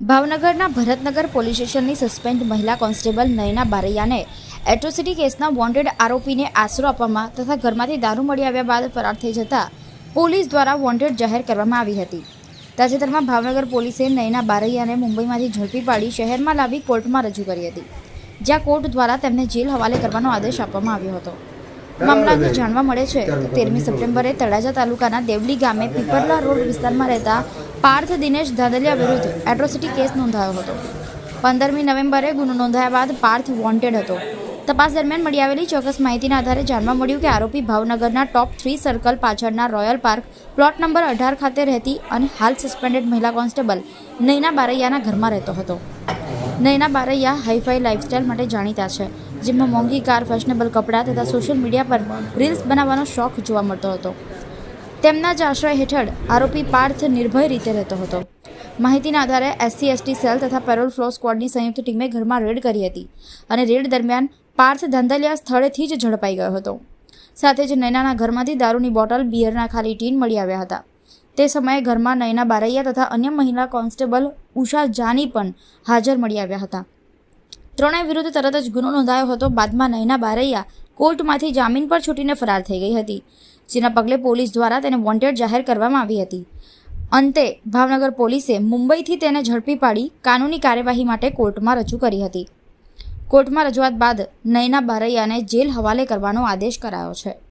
ભાવનગરના ભરતનગર પોલીસ સ્ટેશનની સસ્પેન્ડ મહિલા કોન્સ્ટેબલ નયના બારૈયાને એટ્રોસિટી કેસના વોન્ટેડ આરોપીને આશરો આપવામાં તથા ઘરમાંથી દારૂ મળી આવ્યા બાદ ફરાર થઈ જતા પોલીસ દ્વારા વોન્ટેડ જાહેર કરવામાં આવી હતી. તાજેતરમાં ભાવનગર પોલીસે નયના બારૈયાને મુંબઈમાંથી ઝડપી પાડી શહેરમાં લાવી કોર્ટમાં રજૂ કરી હતી, જ્યાં કોર્ટ દ્વારા તેમને જેલ હવાલે કરવાનો આદેશ આપવામાં આવ્યો હતો. મામલા અંગે જાણવા મળે છે કે તેરમી સપ્ટેમ્બરે તળાજા તાલુકાના દેવલી ગામે પીપરલા રોડ વિસ્તારમાં રહેતા પાર્થ દિનેશ ધાંધલિયા વિરુદ્ધ એટ્રોસિટી કેસ નોંધાયો હતો. પંદરમી નવેમ્બરે ગુનો નોંધાયા બાદ પાર્થ વોન્ટેડ હતો. તપાસ દરમિયાન મળી આવેલી ચોક્કસ માહિતીના આધારે જાણવા મળ્યું કે આરોપી ભાવનગરના ટોપ થ્રી સર્કલ પાછળના રોયલ પાર્ક પ્લોટ નંબર અઢાર ખાતે રહેતી અને હાલ સસ્પેન્ડેડ મહિલા કોન્સ્ટેબલ નૈના બારૈયાના ઘરમાં રહેતો હતો. નૈના બારૈયા હાઈફાઈ લાઇફસ્ટાઇલ માટે જાણીતા છે, જેમાં મોંઘી કાર ફેશનેબલ કપડાં તથા સોશિયલ મીડિયા પર રીલ્સ બનાવવાનો શોખ જોવા મળતો હતો. તેમના જ આશ્રય હેઠળ આરોપી પાર્થ નિર્ભય રીતે રહેતો હતો. માહિતીના આધારે એસસી એસટી સેલ તથા પેરોલ ફ્લો સ્કવોડની સંયુક્ત ટીમે ઘરમાં રેડ કરી હતી અને રેડ દરમિયાન પાર્થ ધાંધલિયા સ્થળેથી જ ઝડપાઈ ગયો હતો. સાથે જ નૈનાના ઘરમાંથી દારૂની બોટલ, બિયરના ખાલી ટીન મળી આવ્યા હતા. તે સમયે ઘરમાં નયના બારૈયા તથા અન્ય મહિલા કોન્સ્ટેબલ ઉષા જાની પણ હાજર મળી આવ્યા હતા. ત્રણેય વિરુદ્ધ તરત જ ગુનો નોંધાયો હતો. બાદમાં નયના બારૈયા કોર્ટમાંથી જામીન પર છૂટીને ફરાર થઈ ગઈ હતી, જેના પગલે પોલીસ દ્વારા તેને વોન્ટેડ જાહેર કરવામાં આવી હતી. અંતે ભાવનગર પોલીસે મુંબઈથી તેને ઝડપી પાડી કાનૂની કાર્યવાહી માટે કોર્ટમાં રજૂ કરી હતી. કોર્ટમાં રજૂઆત બાદ નયના બારૈયાને જેલ હવાલે કરવાનો આદેશ કરાયો છે.